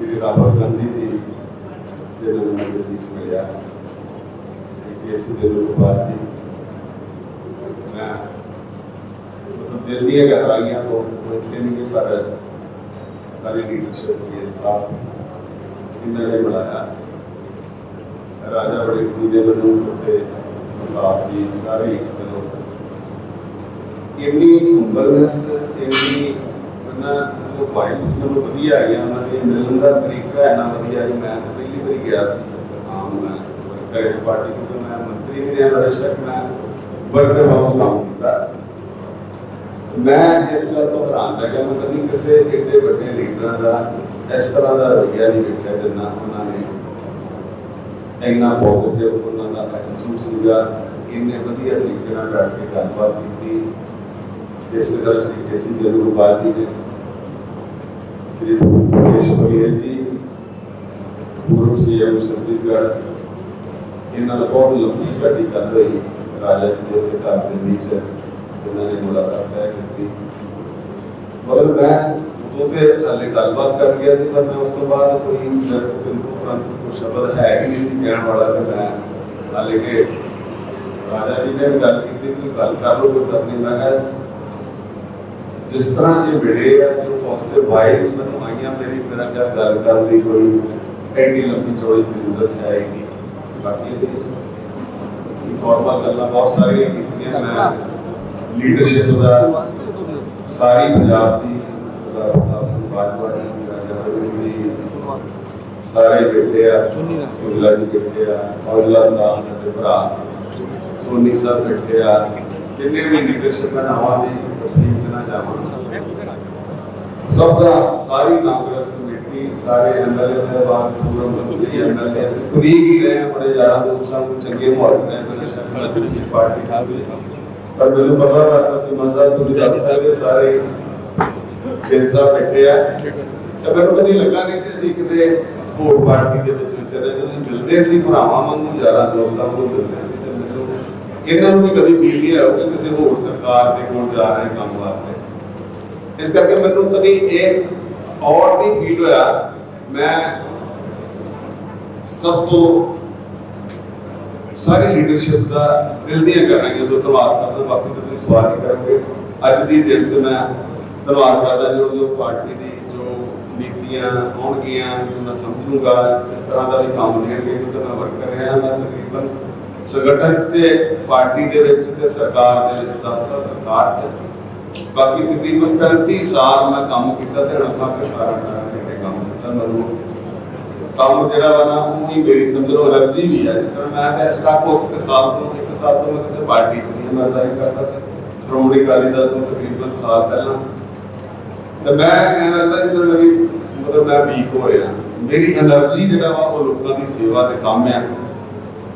ਸ਼੍ਰੀ ਰਾਹੁਲ ਗਾਂਧੀ ਜੀ ਜਿਹਨਾਂ ਨੂੰ ਮੈਂ ਦਿੱਲੀ ਦੇ ਲੋਕ ਦੀ। ਮੈਂ ਦਿਲ ਦੀਆਂ ਗਹਿਰਾਈਆਂ ਤੋਂ ਇੱਥੇ ਨਹੀਂ ਪਰ ਸਾਰੀ ਲੀਡਰਸ਼ਿਪ ਦੇ ਇਨਸਾਫ ਇਹਨਾਂ ਨੇ ਬਣਾਇਆ। ਰਾਜਾ ਬੜੇ ਜੀ ਦੇ ਮੈਨੂੰ ਉੱਥੇ ਆਪ ਜੀ ਸਾਰੇ ਚਲੋ। ਇੰਨੀ ਹੰਬਲਨੈਸ ਇੰਨੀ ਉਹਨਾਂ ਜੋ ਵਾਈਬਸ ਮੈਨੂੰ ਵਧੀਆ ਆਈਆਂ ਉਹਨਾਂ ਦੇ ਮਿਲਣ ਦਾ ਤਰੀਕਾ ਇੰਨਾ ਵਧੀਆ ਕਿ ਮੈਂ ਤਾਂ ਪਹਿਲੀ ਵਾਰੀ ਗਿਆ ਸੀ। ਆਮ ਮੈਂ ਕਰੇ ਪਾਰਟੀ ਤੋਂ ਮੈਂ ਮੰਤਰੀ ਵੀ ਰਿਹਾ ਬੇਸ਼ੱਕ ਮੈਂ ਵਰਕਰ ਹਾਊਸ ਕੰਮ ਕੀਤਾ ਮੈਂ ਇਸ ਗੱਲ ਤੋਂ ਹੈਰਾਨ ਰਹਿ ਗਿਆ ਮੈਂ ਕਦੀ ਕਿਸੇ ਏਡੇ ਵੱਡੇ ਲੀਡਰਾਂ ਦਾ ਇਸ ਤਰ੍ਹਾਂ ਦਾ ਰਵੱਈਆ ਨਹੀਂ ਵੇਖਿਆ ਜਿੰਨਾ ਉਹਨਾਂ ਨੇ। ਇੰਨਾ ਪੋਜ਼ਿਟਿਵ ਉਹਨਾਂ ਦਾ ਐਟੀਟਿਊਡ ਸੀਗਾ ਇੰਨੇ ਵਧੀਆ ਤਰੀਕੇ ਨਾਲ ਬੈਠ ਕੇ ਗੱਲਬਾਤ ਕੀਤੀ। ਇਸ ਤਰ੍ਹਾਂ ਸ਼੍ਰੀ ਕੇਸੀ ਜਲੂਬਾਲ ਜੀ ਨੇ। ਸ਼੍ਰੀ ਮੁਕੇਸ਼ ਬਘੇਲ ਜੀ ਪੂਰਵ ਸੀਐਮ ਛੱਤੀਸਗੜ੍ਹ ਇਹਨਾਂ ਨਾਲ ਬਹੁਤ ਲੰਬੀ ਸਾਡੀ ਗੱਲ ਹੋਈ ਰਾਜਾ ਜੀ ਦੇ ਘਰ ਦੇ ਵਿੱਚ ਉਹਨਾਂ ਨੇ ਮੁਲਾਕਾਤ ਤੈਅ ਕੀਤੀ ਮਗਰ ਮੈਂ ਉਦੋਂ ਤੇ ਹਾਲੇ ਗੱਲਬਾਤ ਕਰ ਗਿਆ ਸੀ ਪਰ ਮੈਂ ਉਸ ਤੋਂ ਬਾਅਦ ਕੋਈ ਬਿਲਕੁਲ ਤੁਰੰਤ ਕੋਈ ਸ਼ਬਦ ਹੈ ਹੀ ਨਹੀਂ ਸੀ ਕਹਿਣ ਵਾਲਾ ਕਿ ਮੈਂ ਹਾਲੇ ਕਿ ਰਾਜਾ ਜੀ ਨੇ ਵੀ ਗੱਲ ਕੀਤੀ ਕਿ ਗੱਲ ਕਰ ਲਓ ਕੋਈ ਗੱਲ ਨਹੀਂ ਮੈਂ ਕਿਹਾ ਜਿਸ ਤਰ੍ਹਾਂ ਇਹ ਮਿਲੇ ਆ ਜੋ ਪੋਜ਼ਿਟਿਵ ਵਾਈਜ਼ ਮੈਨੂੰ ਆਈਆਂ ਮੇਰੀ ਮੇਰਾ ਕਿਆ ਗੱਲ ਕਰਨ ਦੀ ਕੋਈ ਐਡੀ ਲੰਬੀ ਚੌੜੀ ਜ਼ਰੂਰਤ ਹੈ ਨਹੀਂ। ਬਾਕੀ ਇਹ ਫਾਰਮਲ ਗੱਲਾਂ ਬਹੁਤ ਸਾਰੀਆਂ ਕੀਤੀਆਂ ਮੈਂ ਲੀਡਰਸ਼ਿਪ ਦਾ ਸਾਰੀ ਪੰਜਾਬ ਦੀ ਸਰਦਾਰ ਸਿੰਘ ਬਾਜਵਾ ਜੀ ਰਾਜਾ ਵੜਿੰਗ ਜੀ ਸਾਰੇ ਬੈਠੇ ਆ ਸੁਨੀਲਾ ਜੀ ਬੈਠੇ ਆ ਔਜਲਾ ਸਾਹਿਬ ਸਾਡੇ ਭਰਾ ਸੋਨੀ ਸਾਹਿਬ ਬੈਠੇ ਆ ਜਿੰਨੇ ਵੀ ਲੀਡਰਸ਼ਿਪ ਨਾਵਾਂ ਦੀ ਤਫਸੀਲ ਚ ਨਾ ਜਾਵਾਂ ਸਭ ਦਾ ਸਾਰੀ ਕਾਂਗਰਸ ਕਮੇਟੀ ਸਾਰੇ ਐਮਐਲਏ ਸਾਹਿਬਾਨ ਪੂਰਵ ਮੰਤਰੀ ਐਮਐਲਏ ਕੁਲੀਗ ਹੀ ਰਹੇ ਆ, ਬੜੇ ਯਾਰਾਂ ਦੋਸਤਾਂ ਨੂੰ ਚੰਗੇ ਮਾਹੌਲ ਚ ਰਹੇ ਬੜੇ ਸ਼ਕਲ ਦੀ ਪਾਰਟੀ ਖਾਦੀ ਪਰ ਮੈਨੂੰ ਪਤਾ ਹੈ ਤੁਸੀਂ ਮਜ਼ਾ ਤੁਸੀਂ ਦੱਸ ਸਕਦੇ ਸਾਰੇ ਦਿਲ ਸਾਹਿਬ ਬੈਠੇ ਆ ਤੇ ਮੈਨੂੰ ਕਦੀ ਲੱਗਾ ਨਹੀਂ ਸੀ ਅਸੀਂ ਕਿਤੇ ਹੋਰ ਪਾਰਟੀ ਦੇ ਵਿੱਚ ਵਿਚਰੇ ਜਦੋਂ ਮਿਲਦੇ ਸੀ ਭਰਾਵਾਂ ਵਾਂਗੂ ਯਾਰਾਂ ਦੋਸਤਾਂ ਨੂੰ ਮਿਲਦੇ ਸੀ ਤੇ ਮੈਨੂੰ ਇਹਨਾਂ ਨੂੰ ਵੀ ਕਦੀ ਫੀਲ ਨਹੀਂ ਆਇਆ ਕਿ ਕਿਸੇ ਹੋਰ ਸਰਕਾਰ ਦੇ ਕੋਲ ਜਾ ਰਹੇ ਕੰਮ ਵਾਸਤੇ ਇਸ ਕਰਕੇ ਮੈਨੂੰ ਕਦੀ ਇਹ ਔਰ ਨਹੀਂ ਫੀਲ ਹੋਇਆ, ਮੈਂ ਸਭ ਤੋਂ ਸਾਰੀ ਲੀਡਰਸ਼ਿਪ ਦਾ ਦਿਲ ਦੀਆਂ ਕਰ ਰਹੀਆਂ ਧੰਨਵਾਦ ਕਰਦਾ, ਬਾਕੀ ਤੁਸੀਂ ਸਵਾਲ ਨਹੀਂ ਕਰੋਗੇ। ਅੱਜ ਦੀ ਦਿਨ ਤੇ ਮੈਂ ਧੰਨਵਾਦ ਕਰਦਾ ਜੋ ਜੋ ਪਾਰਟੀ ਦੀ ਜੋ ਨੀਤੀਆਂ ਆਉਣਗੀਆਂ, ਜੋ ਮੈਂ ਸਮਝੂਗਾ, ਜਿਸ ਤਰ੍ਹਾਂ ਦਾ ਵੀ ਕੰਮ ਦੇਣਗੇ ਜੋ ਮੈਂ ਵਰਕ ਕਰ ਰਿਹਾ ਮੈਂ ਤਕਰੀਬਨ ਸੰਗਠਨ ਤੇ ਪਾਰਟੀ ਦੇ ਵਿੱਚ ਤੇ ਸਰਕਾਰ ਦੇ ਵਿੱਚ 10 ਸਰਕਾਰ 'ਚ। ਬਾਕੀ ਤਕਰੀਬਨ 35 ਸਾਲ ਮੈਂ ਕੰਮ ਕੀਤਾ ਤੇ ਰਣਖਾ ਕਸ਼ਾਰਾ ਨਾਲ ਜਿਹੜੇ ਕੰਮ ਕੀਤਾ ਮੈਨੂੰ ਕੰਮ ਜਿਹੜਾ ਵਾ ਨਾ, ਉਹ ਹੀ ਮੇਰੀ ਸਮਝ ਲਓ ਅਲਰਜੀ ਵੀ ਹੈ ਜਿਸ ਤਰ੍ਹਾਂ ਮੈਂ ਤਾਂ ਸਟਾਕ ਹੋ ਕੇ ਸਾਲ ਤੋਂ, ਇੱਕ ਸਾਲ ਤੋਂ ਮੈਂ ਕਿਸੇ ਪਾਰਟੀ ਤੋਂ ਨਹੀਂ ਮਰਦਾਈ ਕਰਦਾ ਤੇ ਸ਼੍ਰੋਮਣੀ ਅਕਾਲੀ ਦਲ ਤੋਂ ਤਕਰੀਬਨ ਸਾਲ ਪਹਿਲਾਂ। ਤੇ ਮੈਂ ਇਹ ਲੱਗਦਾ ਜਿਸ ਤਰ੍ਹਾਂ ਵੀ ਮਤਲਬ ਮੈਂ ਵੀਕ ਹੋ ਰਿਹਾ। ਮੇਰੀ ਅਲਰਜੀ ਜਿਹੜਾ ਵਾ, ਉਹ ਲੋਕਾਂ ਦੀ ਸੇਵਾ ਤੇ ਕੰਮ ਆ।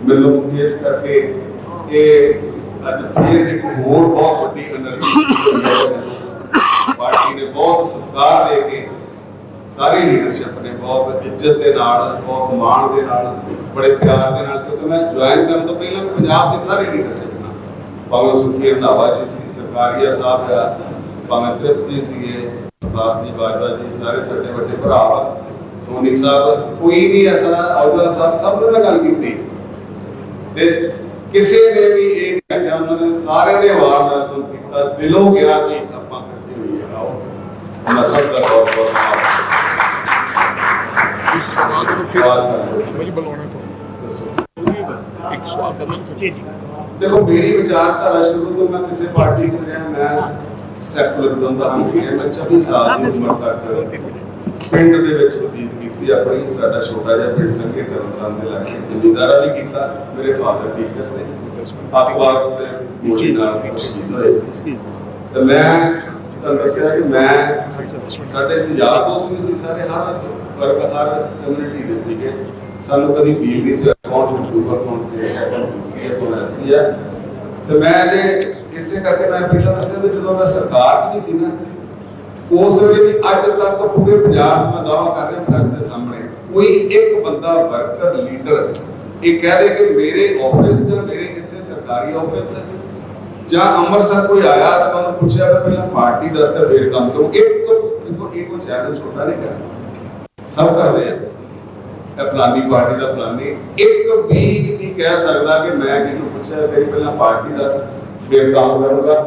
ਮੈਨੂੰ ਇਸ ਕਰਕੇ ਇਹ ਅੱਜ ਫੇਰ ਇੱਕ ਹੋਰ ਬਹੁਤ ਵੱਡੀ ਐਨਰਜੀ ਪਾਰਟੀ ਨੇ ਬਹੁਤ ਸਤਿਕਾਰ ਦੇ ਕੇ ਸਾਰੀ ਲੀਡਰਸ਼ਿਪ ਨੇ ਬਹੁਤ ਇੱਜ਼ਤ ਦੇ ਨਾਲ, ਬਹੁਤ ਮਾਣ ਦੇ ਨਾਲ, ਬੜੇ ਪਿਆਰ ਦੇ ਨਾਲ, ਕਿਉਂਕਿ ਮੈਂ ਜੁਆਇਨ ਕਰਨ ਤੋਂ ਪਹਿਲਾਂ ਪੰਜਾਬ ਦੇ ਸਾਰੇ ਲੀਡਰਸ਼ਿਪ ਨਾਲ, ਭਾਵੇਂ ਸੁਖੀ ਰੰਧਾਵਾ ਜੀ ਸੀ, ਸਰਕਾਰੀਆ ਸਾਹਿਬ ਆ, ਭਾਵੇਂ ਤ੍ਰਿਪਤ ਜੀ ਸੀਗੇ, ਪ੍ਰਤਾਪ ਜੀ ਬਾਜਵਾ ਜੀ, ਸਾਰੇ ਸਾਡੇ ਵੱਡੇ ਭਰਾ ਆ, ਸੋਨੀ ਸਾਹਿਬ, ਕੋਈ ਵੀ ਅਸਲਾ ਔਜਲਾ ਸਾਹਿਬ, ਸਭ ਨਾਲ ਗੱਲ ਕੀਤੀ। ਤੇ ਕਿਸੇ ਨੇ ਵੀ ਇਹ ਆਖਿਆ ਉਹਨਾਂ ਨੇ ਸਾਰਿਆਂ ਨੇ ਵਾਰ ਨਾਲ ਤੋਂ ਕੀਤਾ ਦਿਲੋਂ ਗਿਆ ਕਿ ਆਪਾਂ ਇਕੱਠੇ ਹੋਈਏ ਆਓ। ਉਹਨਾਂ ਸਭ ਦਾ ਬਹੁਤ ਬਹੁਤ ਧੰਨਵਾਦ। ਇਸ ਸਵਾਲ ਨੂੰ ਫਿਰ ਸਵਾਲ ਕਰੋ। ਮੇਰੀ ਬੁਲਾਉਣਾ ਤੋਂ ਦੱਸੋ। ਇੱਕ ਸਵਾਲ ਕਰਨਾ। ਫਿਰ ਜੀ ਜੀ। ਦੇਖੋ ਮੇਰੀ ਵਿਚਾਰਧਾਰਾ ਸ਼ੁਰੂ ਤੋਂ ਮੈਂ ਕਿਸੇ ਪਾਰਟੀ 'ਚ ਰਿਹਾ ਮੈਂ ਸੈਕੂਲਰਿਜ਼ਮ ਦਾ ਹਮ ਰਿਹਾ ਮੈਂ 24 ਸਾਲ ਦੀ ਉਮਰ ਤੱਕ ਪਿੰਡ ਦੇ ਵਿੱਚ ਬਤੀਤ ਕੀਤੀ ਆਪਣੀ ਸਾਡਾ ਛੋਟਾ ਜਿਹਾ ਪਿੰਡ ਸੰਘੇ ਤਰਨਤਾਰਨ ਦੇ ਲਾਗੇ ਜ਼ਿਮੀਂਦਾਰਾ ਵੀ ਕੀਤਾ ਮੇਰੇ ਫਾਦਰ ਟੀਚਰ ਸੀ। ਅਖਬਾਰ ਦੇ ਮੋੜੀ ਨਾਲ ਸ਼ਹੀਦ ਹੋਏ। ਤੇ ਮੈਂ ਤੁਹਾਨੂੰ ਦੱਸਿਆ ਕਿ ਮੈਂ ਸਾਡੇ ਸੀ ਯਾਰ ਦੋਸਤ ਵੀ ਸੀ ਸਾਰੇ ਹਰ ਵਰਗ ਹਰ ਕਮਿਊਨਿਟੀ ਦੇ ਸੀਗੇ। ਸਾਨੂੰ ਕਦੀ ਨਹੀਂ ਸੀ ਕੌਣ ਯੂਟਿਊਬਰ ਕੌਣ ਸੀ ਕੌਣ ਸੀ ਐਸੀ ਹੈ ਤੇ ਮੈਂ ਜੇ ਇਸੇ ਕਰਕੇ ਮੈਂ ਪਹਿਲਾਂ ਦੱਸਿਆ ਜਦੋਂ ਮੈਂ ਸਰਕਾਰ 'ਚ ਵੀ ਸੀ ਨਾ ਉਸ ਵੇਲੇ ਵੀ ਅੱਜ ਤੱਕ ਪੂਰੇ ਪੰਜਾਬ 'ਚ ਮੈਂ ਦਾਅਵਾ ਕਰ ਰਿਹਾ ਪ੍ਰੈਸ ਦੇ ਸਾਹਮਣੇ, ਕੋਈ ਇੱਕ ਬੰਦਾ ਵਰਕਰ, ਲੀਡਰ, ਇਹ ਕਹਿ ਦੇ ਕਿ ਮੇਰੇ ਆਫਿਸ ਜਾਂ ਮੇਰੇ ਇੱਥੇ ਸਰਕਾਰੀ ਆਫਿਸ ਹੈ, ਜਾਂ ਅੰਮ੍ਰਿਤਸਰ ਕੋਈ ਆਇਆ ਤਾਂ ਮੈਂ ਉਹਨੂੰ ਪੁੱਛਿਆ ਕਿ ਪਹਿਲਾਂ ਪਾਰਟੀ ਦੱਸਦਾ ਫੇਰ ਕੰਮ ਕਰੂੰ। ਇੱਕ ਦੇਖੋ, ਇਹ ਕੋਈ ਚੈਲੰਜ ਛੋਟਾ ਨਹੀਂ ਕਰਨਾ ਸਭ ਕਰਦੇ ਆ। ਇਹ ਫਲਾਨੀ ਪਾਰਟੀ ਦਾ ਫਲਾਨੀ। ਇੱਕ ਵੀ ਨਹੀਂ ਕਹਿ ਸਕਦਾ ਕਿ ਮੈਂ ਕਿਸੇ ਨੂੰ ਪੁੱਛਿਆ ਤੇਰੀ ਪਹਿਲਾਂ ਪਾਰਟੀ ਦਾ ਫਿਰ ਕੰਮ ਕਰੂੰਗਾ।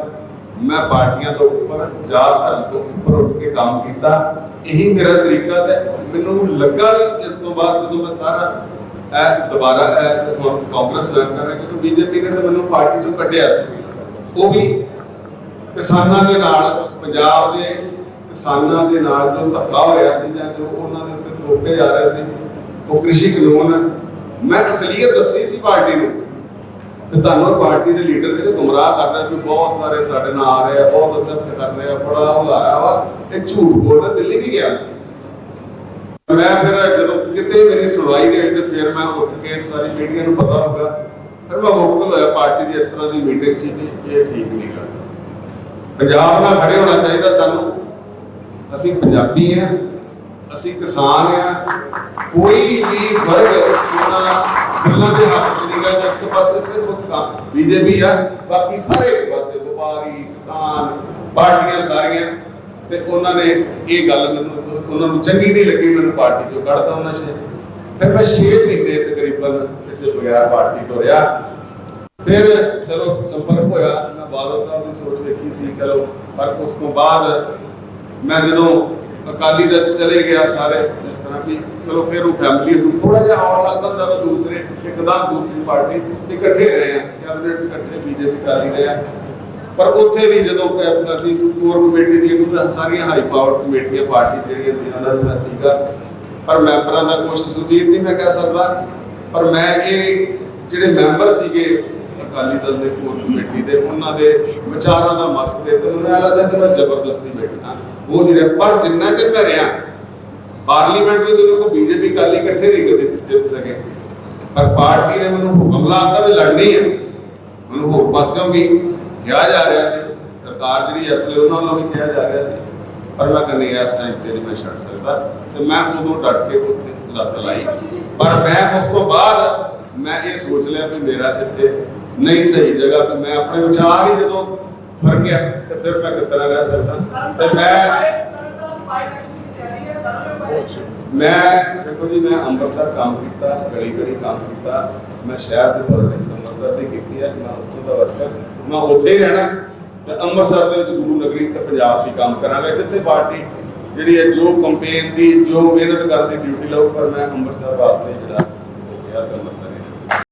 ਮੈਂ ਪਾਰਟੀਆਂ ਤੋਂ ਉੱਪਰ ਜਾਤ ਧਰਮ ਤੋਂ ਉੱਪਰ ਉੱਠ ਕੇ ਕੰਮ ਕੀਤਾ। ਇਹੀ ਮੇਰਾ ਤਰੀਕਾ ਤੇ ਮੈਨੂੰ ਲੱਗਾ ਵੀ ਇਸ ਤੋਂ ਬਾਅਦ ਜਦੋਂ ਮੈਂ ਸਾਰਾ ਇਹ ਦੁਬਾਰਾ ਇਹ ਕਾਂਗਰਸ ਜੁਆਇਨ ਕਰ ਰਿਹਾ ਕਿਉਂਕਿ ਬੀਜੇਪੀ ਨੇ ਤਾਂ ਮੈਨੂੰ ਪਾਰਟੀ ਚੋਂ ਕੱਢਿਆ ਸੀ। ਉਹ ਵੀ ਕਿਸਾਨਾਂ ਦੇ ਨਾਲ, ਪੰਜਾਬ ਦੇ ਕਿਸਾਨਾਂ ਦੇ ਨਾਲ ਜੋ ਧੱਕਾ ਹੋ ਰਿਹਾ ਸੀ ਜਾਂ ਜੋ ਉਹਨਾਂ ਦੇ ਉੱਤੇ ਥੋਪੇ ਜਾ ਰਹੇ ਸੀ, ਉਹ ਕ੍ਰਿਸ਼ੀ ਕਾਨੂੰਨ, ਮੈਂ ਅਸਲੀਅਤ ਦੱਸੀ ਸੀ ਪਾਰਟੀ ਨੂੰ। ਤੇ ਤੁਹਾਨੂੰ ਪਾਰਟੀ ਦੇ ਲੀਡਰ ਜਿਹੜੇ ਗੁੰਮਰਾਹ ਕਰ ਰਹੇ ਵੀ ਬਹੁਤ ਸਾਰੇ ਸਾਡੇ ਨਾਲ ਆ ਰਹੇ ਆ, ਬਹੁਤ ਅਸੈਪਟ ਕਰ ਰਹੇ ਆ, ਬੜਾ ਹੁਲਾਰਾ ਵਾ। ਇਹ ਝੂਠ ਬੋਲ ਦਿੱਲੀ ਵੀ ਗਿਆ। ਮੈਂ ਫਿਰ ਜਦੋਂ ਕਿਤੇ ਮੇਰੀ ਸੁਣਵਾਈ ਨਹੀਂ ਹੋਈ ਤੇ ਫਿਰ ਮੈਂ ਉੱਠ ਕੇ ਸਾਰੀ ਮੀਡੀਆ ਨੂੰ ਪਤਾ ਲੱਗਾ। ਫਿਰ ਮੈਂ ਵੋਕਲ ਹੋਇਆ, ਪਾਰਟੀ ਦੀ ਇਸ ਤਰ੍ਹਾਂ ਦੀ ਮੀਟਿੰਗ ਸੀ ਵੀ ਇਹ ਠੀਕ ਨਹੀਂ ਗਾ ਪੰਜਾਬ ਨਾਲ ਖੜੇ ਹੋਣਾ ਚਾਹੀਦਾ ਸਾਨੂੰ। ਅਸੀਂ ਪੰਜਾਬੀ ਆ। ਅਸੀਂ ਕਿਸਾਨ ਆ, ਕੋਈ ਵੀ ਵਰਗ ਉਹਨਾਂ ਗੱਲਾਂ ਦੇ ਹੱਥ ਚ ਨਹੀਂ ਗਾ, ਇੱਕ ਪਾਸੇ ਸਿਰਫ ਬੀਜੇਪੀ ਆ, ਬਾਕੀ ਸਾਰੇ ਪਾਸੇ, ਵਪਾਰੀ, ਕਿਸਾਨ, ਪਾਰਟੀਆਂ ਸਾਰੀਆਂ। ਤੇ ਉਹਨਾਂ ਨੇ ਇਹ ਗੱਲ ਮੈਨੂੰ, ਉਹਨਾਂ ਨੂੰ ਚੰਗੀ ਨਹੀਂ ਲੱਗੀ, ਮੈਨੂੰ ਪਾਰਟੀ ਚੋਂ ਕੱਢਤਾ ਉਹਨਾਂ ਨੇ। ਫਿਰ ਮੈਂ 6 ਮਹੀਨੇ ਤਕਰੀਬਨ ਕਿਸੇ ਬਗੈਰ ਪਾਰਟੀ ਤੋਂ ਰਿਹਾ। ਫਿਰ ਚਲੋ ਸੰਪਰਕ ਹੋਇਆ, ਮੈਂ ਬਾਦਲ ਸਾਹਿਬ ਦੀ ਸੋਚ ਵੇਖੀ ਸੀ, ਚਲੋ, ਪਰ ਉਸ ਤੋਂ ਬਾਅਦ ਮੈਂ ਜਦੋਂ ਅਕਾਲੀ ਦਲ ਚ ਚਲੇ ਗਿਆ ਸਾਰੇ, ਇਸ ਤਰ੍ਹਾਂ ਵੀ ਚਲੋ ਫਿਰ ਉਹ ਫੈਮਿਲੀ ਨੂੰ ਥੋੜਾ ਜਿਹਾ ਆਉਣ ਲੱਗਦਾ ਹੁੰਦਾ ਦੂਸਰੇ ਇੱਕਦਮ ਦੂਸਰੀ ਪਾਰਟੀ ਇਕੱਠੇ ਰਹੇ ਆ ਕੈਬਨਿਟ ਚ ਇਕੱਠੇ ਬੀਜੇਪੀ ਅਕਾਲੀ ਰਹੇ ਆ। ਪਰ ਉੱਥੇ ਵੀ ਜਦੋਂ ਕੈਬ- ਅਸੀਂ ਕੋਰ ਕਮੇਟੀ ਦੀਆਂ ਕਿਉਂਕਿ ਸਾਰੀਆਂ ਹਾਈ ਪਾਵਰ ਕਮੇਟੀਆਂ ਪਾਰਟੀ ਜਿਹੜੀਆਂ ਜਿਨ੍ਹਾਂ ਦਾ ਮੈਂ ਸੀਗਾ। ਪਰ ਮੈਂਬਰਾਂ ਦਾ ਕੁਝ ਸੁਵੀਰ ਨਹੀਂ ਮੈਂ ਕਹਿ ਸਕਦਾ। ਪਰ ਮੈਂ ਇਹ ਜਿਹੜੇ ਮੈਂਬਰ ਸੀਗੇ ਅਕਾਲੀ ਦਲ ਦੇ ਕੋਰ ਕਮੇਟੀ ਦੇ, ਉਹਨਾਂ ਦੇ ਵਿਚਾਰਾਂ ਦਾ ਮਤ ਤੇ ਮੈਨੂੰ ਇਹ ਲੱਗਦਾ ਕਿ ਮੈਂ ਜ਼ਬਰਦਸਤੀ ਬੈਠਾ। ਉਹ ਜਿਹੜੇ, ਪਰ ਜਿੰਨਾ ਚਿਰ ਮੈਂ ਰਿਹਾ, ਪਾਰਲੀਮੈਂਟ ਵਿੱਚ ਦੇਖੋ ਬੀਜੇਪੀ ਅਕਾਲੀ ਇਕੱਠੇ ਨਹੀਂ ਕਦੇ ਜਿੱਤ ਸਕੇ। ਪਰ ਪਾਰਟੀ ਨੇ ਮੈਨੂੰ ਹੁਕਮ ਲਾਤਾ ਵੀ ਲੜਨੀ ਹੈ ਮੈਨੂੰ ਹੋਰ ਪਾਸਿਓਂ ਵੀ ਕਿਹਾ ਜਾ ਰਿਹਾ ਸੀ। ਸਰਕਾਰ ਜਿਹੜੀ ਅਸਲੇ ਉਹਨਾਂ ਨੂੰ ਵੀ ਕਿਹਾ ਜਾ ਰਿਹਾ ਸੀ। ਪਰ ਮੈਂ ਕਹਿੰਦੀ ਇਸ ਟਾਈਮ ਤੇ ਨਹੀਂ ਮੈਂ ਛੱਡ ਸਕਦਾ। ਤੇ ਮੈਂ ਉਦੋਂ ਡਟ ਕੇ ਉੱਥੇ ਲੱਤ ਲਾਈ। ਪਰ ਮੈਂ ਉਸ ਤੋਂ ਬਾਅਦ ਮੈਂ ਇਹ ਸੋਚ ਲਿਆ ਵੀ ਮੇਰਾ ਇੱਥੇ ਨਹੀਂ ਸਹੀ ਜਗ੍ਹਾ ਤੇ ਮੈਂ ਆਪਣੇ ਵਿਚਾਰ ਹੀ ਜਦੋਂ ਫਰ ਗਿਆ ਤੇ ਫਿਰ ਮੈਂ ਕਿਤਨਾ ਰਹਿ ਸਕਦਾ? ਤੇ ਮੈਂ ਮੈਂ ਦੇਖੋ ਜੀ, ਮੈਂ ਅੰਮ੍ਰਿਤਸਰ ਕੰਮ ਕੀਤਾ ਗਲੀ ਗਲੀ ਕੰਮ ਕੀਤਾ, ਮੈਂ ਸ਼ਹਿਰ ਦੇ ਪੋਲਿਟਿਕਸ ਅੰਮ੍ਰਿਤਸਰ ਦੀ ਕੀਤੀ ਹੈ ਮੈਂ ਉੱਥੋਂ ਦਾ ਵਰਕਰ, ਮੈਂ ਉੱਥੇ ਹੀ ਰਹਿਣਾ। ਤੇ ਅੰਮ੍ਰਿਤਸਰ ਦੇ ਵਿੱਚ ਗੁਰੂ ਨਗਰੀ ਤੇ ਪੰਜਾਬ ਦੀ ਕੰਮ ਕਰਾਂਗਾ ਜਿੱਥੇ ਪਾਰਟੀ ਜਿਹੜੀ ਹੈ, ਜੋ ਕੰਪੇਨ ਦੀ, ਜੋ ਮਿਹਨਤ ਕਰਨ ਦੀ ਡਿਊਟੀ ਲਾਉ ਪਰ ਮੈਂ ਅੰਮ੍ਰਿਤਸਰ ਵਾਸਤੇ ਜਿਹੜਾ ਹੋ ਗਿਆ ਕੰਮ